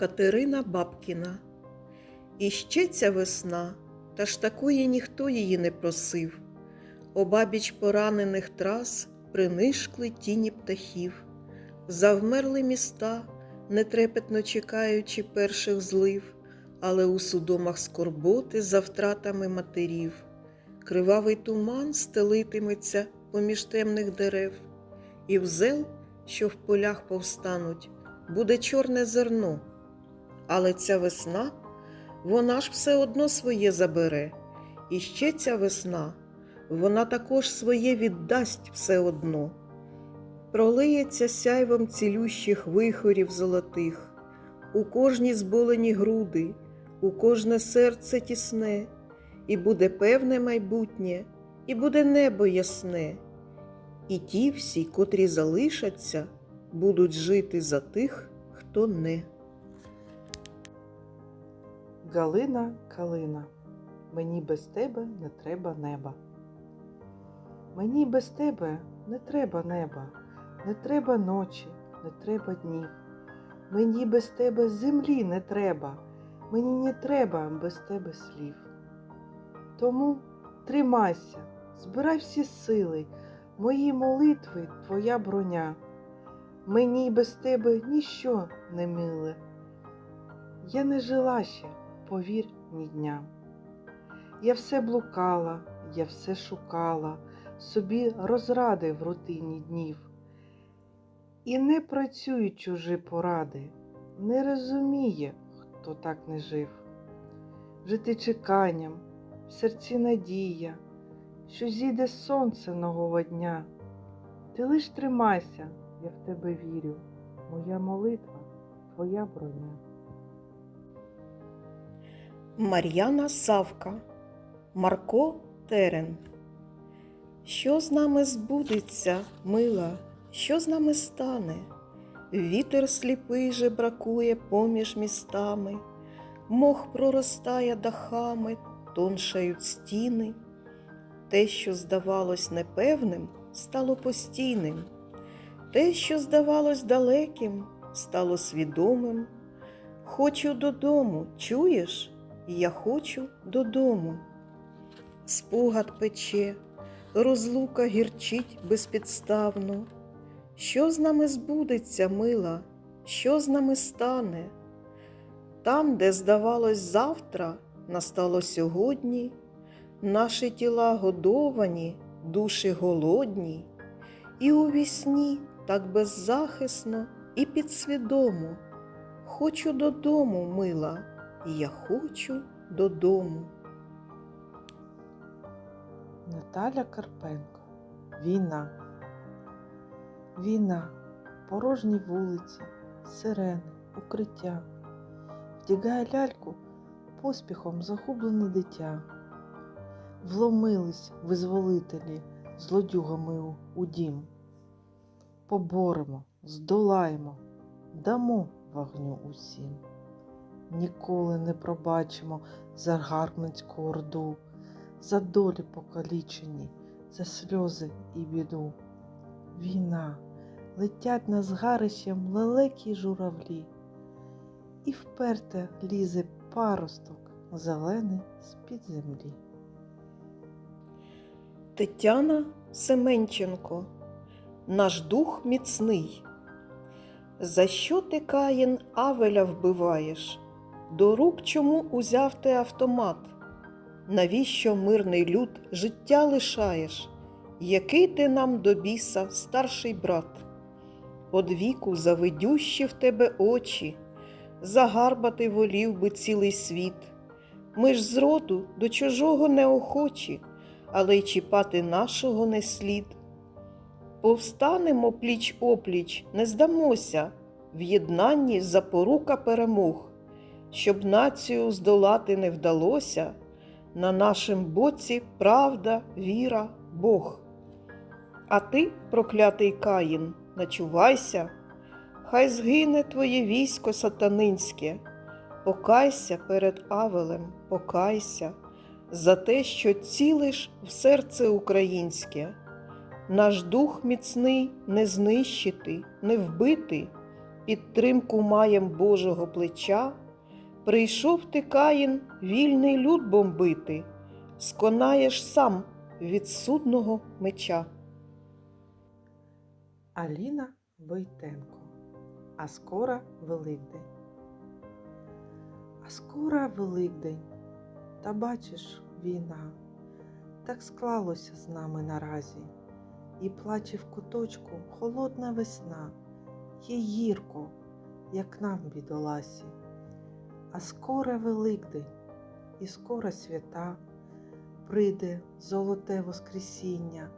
Катерина Бабкіна. І ще ця весна, та ж такої ніхто її не просив. Обабіч поранених трас принишкли тіні птахів, завмерли міста, нетрепетно чекаючи перших злив, але у судомах скорботи за втратами матерів. Кривавий туман стелитиметься поміж темних дерев, і в зел, що в полях повстануть, буде чорне зерно. Але ця весна, вона ж все одно своє забере. І ще ця весна, вона також своє віддасть все одно. Пролиється сяйвом цілющих вихорів золотих, у кожній зболені груди, у кожне серце тісне, і буде певне майбутнє, і буде небо ясне, і ті всі, котрі залишаться, будуть жити за тих, хто не. Галина Калина, мені без тебе не треба неба. Мені без тебе не треба неба, не треба ночі, не треба днів. Мені без тебе землі не треба, мені не треба без тебе слів. Тому тримайся, збирай всі сили, мої молитви, твоя броня. Мені без тебе ніщо не миле. Я не жила ще, повір ні дня. Я все блукала, я все шукала, собі розради в рутині днів. І не працюють чужі поради, не розуміє, хто так не жив. Жити чеканням, в серці надія, що зійде сонце нового дня. Ти лиш тримайся, я в тебе вірю, моя молитва, твоя броня. Мар'яна Савка, Марко Терен. Що з нами збудеться, мила, що з нами стане? Вітер сліпий же бракує поміж містами, мох проростає дахами, тоншають стіни. Те, що здавалось непевним, стало постійним. Те, що здавалось далеким, стало свідомим. Хочу додому, чуєш? Я хочу додому. Спогад пече, розлука гірчить безпідставно. Що з нами збудеться, мила, що з нами стане? Там, де здавалось завтра, настало сьогодні, наші тіла годовані, душі голодні, і у вісні так беззахисно і підсвідомо. Хочу додому, мила, я хочу додому. Наталя Карпенко. Війна. Війна. Порожні вулиці, сирени, укриття. Вдягає ляльку поспіхом загублене дитя. Вломились визволителі злодюгами у дім. Поборемо, здолаємо, дамо вогню усім. Ніколи не пробачимо загарбницьку орду за долі покалічені, за сльози і біду. Війна, летять над згарищем лелекі журавлі, і вперте лізе паросток зелений з-під землі. Тетяна Семенченко, наш дух міцний. За що ти, Каїн, Авеля вбиваєш? До рук чому узяв ти автомат? Навіщо мирний люд життя лишаєш? Який ти нам до біса, старший брат? Од віку завидющі в тебе очі, загарбати волів би цілий світ. Ми ж з роду до чужого неохочі, але й чіпати нашого не слід. Повстанемо пліч опліч, не здамося, в єднанні запорука перемог, щоб націю здолати не вдалося, на нашім боці правда, віра, Бог. А ти, проклятий Каїн, начувайся, хай згине твоє військо сатанинське, покайся перед Авелем, покайся за те, що цілиш в серце українське. Наш дух міцний не знищити, не вбити, підтримку маєм Божого плеча, прийшов ти Каїн вільний люд бомбити, сконаєш сам від судного меча. Аліна Войтенко. А скоро Великдень. А скоро Великдень. Та бачиш, війна. Так склалося з нами наразі. І плаче в куточку холодна весна. Є гірко, як нам бідоласі. А скоро Великдень, і скоро свята. Прийде золоте Воскресіння,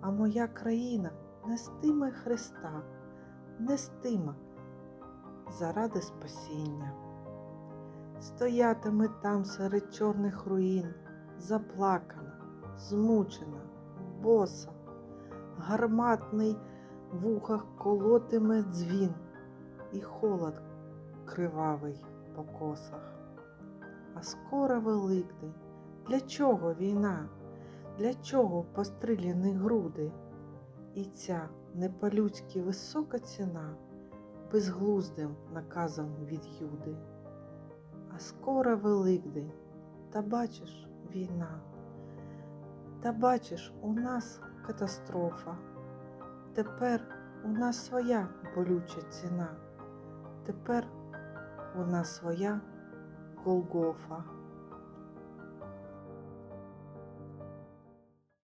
а моя країна нестиме Христа, нестиме заради спасіння. Стоятиме там серед чорних руїн, заплакана, змучена, боса, гарматний в ухах колотиме дзвін, і холод кривавий по косах. А скоро Великдень. Для чого війна? Для чого постріляні груди? І ця не висока ціна безглуздим наказом від Юди. А скоро Великдень, та бачиш війна. Та бачиш, у нас катастрофа. Тепер у нас своя болюча ціна. Тепер у нас своя Голгофа.